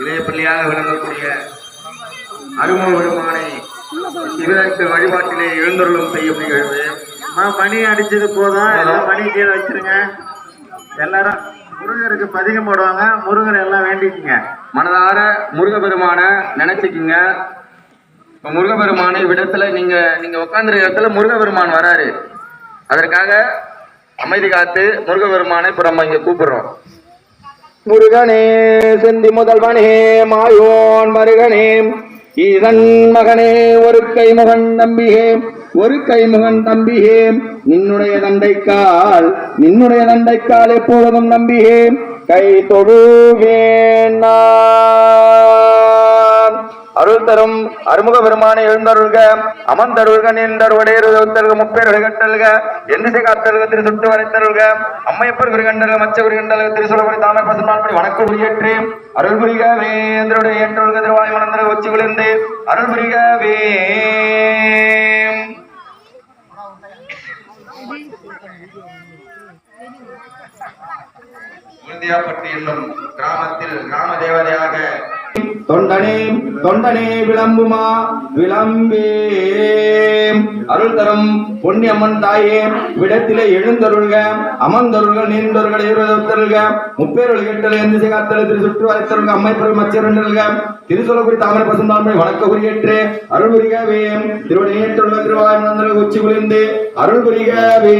இளைய பிள்ளையாக விளங்கக்கூடிய அரும பெருமானை சிவனுக்கு வழிபாட்டிலே எழுந்தருளும் செய்யும் நிகழ்வு. மணி அடிச்சது போதும். எல்லாம் மணி கீழே வச்சிருங்க. எல்லாரும் முருகருக்கு பதிகம் போடுவாங்க. முருகர் எல்லாம் வேண்டிக்குங்க. மனதார முருகபெருமான நினைச்சுக்குங்க. இப்ப முருகபெருமானை விடத்துல நீங்க நீங்க உட்காந்துருக்க இடத்துல முருகபெருமான் வராரு. அதற்காக அமைதி காத்து முருகபெருமானை இப்ப நம்ம இங்க கூப்பிடுறோம். முருகனே செந்தி முதல்வனே மாயோன் மருகனே ஈதன் மகனே ஒரு கை முகன் தம்பிகே ஒரு கை முகன் தம்பிகே நின்னுடைய தண்டைக்கால் நின்னுடைய தண்டைக்கால் எப்பொழுதும் நம்பிகே கை தொழுவேன் அருள் தரும் அருமுக பெருமானை எழுந்தருள்க அமர்ந்தருள்க நின்றருவடையருத்தல்க முப்பேர் கட்டல்க எந்திசை காத்தல்க திரு சுட்டு வரைத்தருள்க அம்மையப்பர் குருகண்டல்க மச்ச குருகண்டல்க திருசுரபுரி தாமை பசுமான்படி வணக்க உரியேற்று. அருள் புரிக வேந்தருடைய என்றொழுக திருவாய் மணந்தர உச்சி குளிர்ந்து அருள் புரிக வே இந்தியாப்பட்டி என்னும் கிராமத்தில் கிராம தேவதையாக தொண்டனே விளம்புமா? விளம்பே. அருள் தரும் பொன்னியம்மன் தாயே விடத்திலே எழுந்தருள்க அமர்ந்தருள்கள் நீண்டொருகள் இருபத்தருள்க முப்பேருள் கெட்டல் எந்த சிகாத்தல திரு சுற்று வரைத்தருள்க அம்மை பெரும் மச்சரண்டல்க திருசுலபுரி தாமரை பசுந்தாண்மை வணக்க குறியேற்று அருள் புரிகவே திருவடி நீட்டுள்ள திருவாய் மந்திர உச்சி குளிர்ந்து அருள் புரிகவே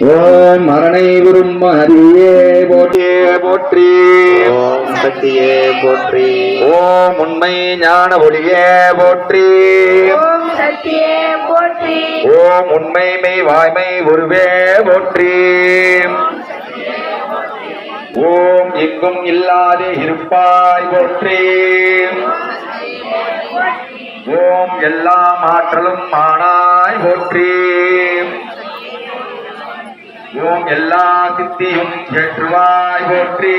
ஓம் மரணை விரும்ப ஹரியே போற்றியே போற்றி. ஓம் சக்தியே போற்றி. ஓம் உண்மை ஞான ஒளியே போற்றி. ஓம் சக்தியே போற்றி. ஓம் உண்மை மெய் வாய்மை உருவே போற்றி. ஓம் எங்கும் இல்லாதே இருப்பாய் போற்றி. எல்லாம் ஆற்றலும் மானாய் போற்றி. ஓம் எல்லா சித்தியும் ஏற்றுவாய் போற்றி.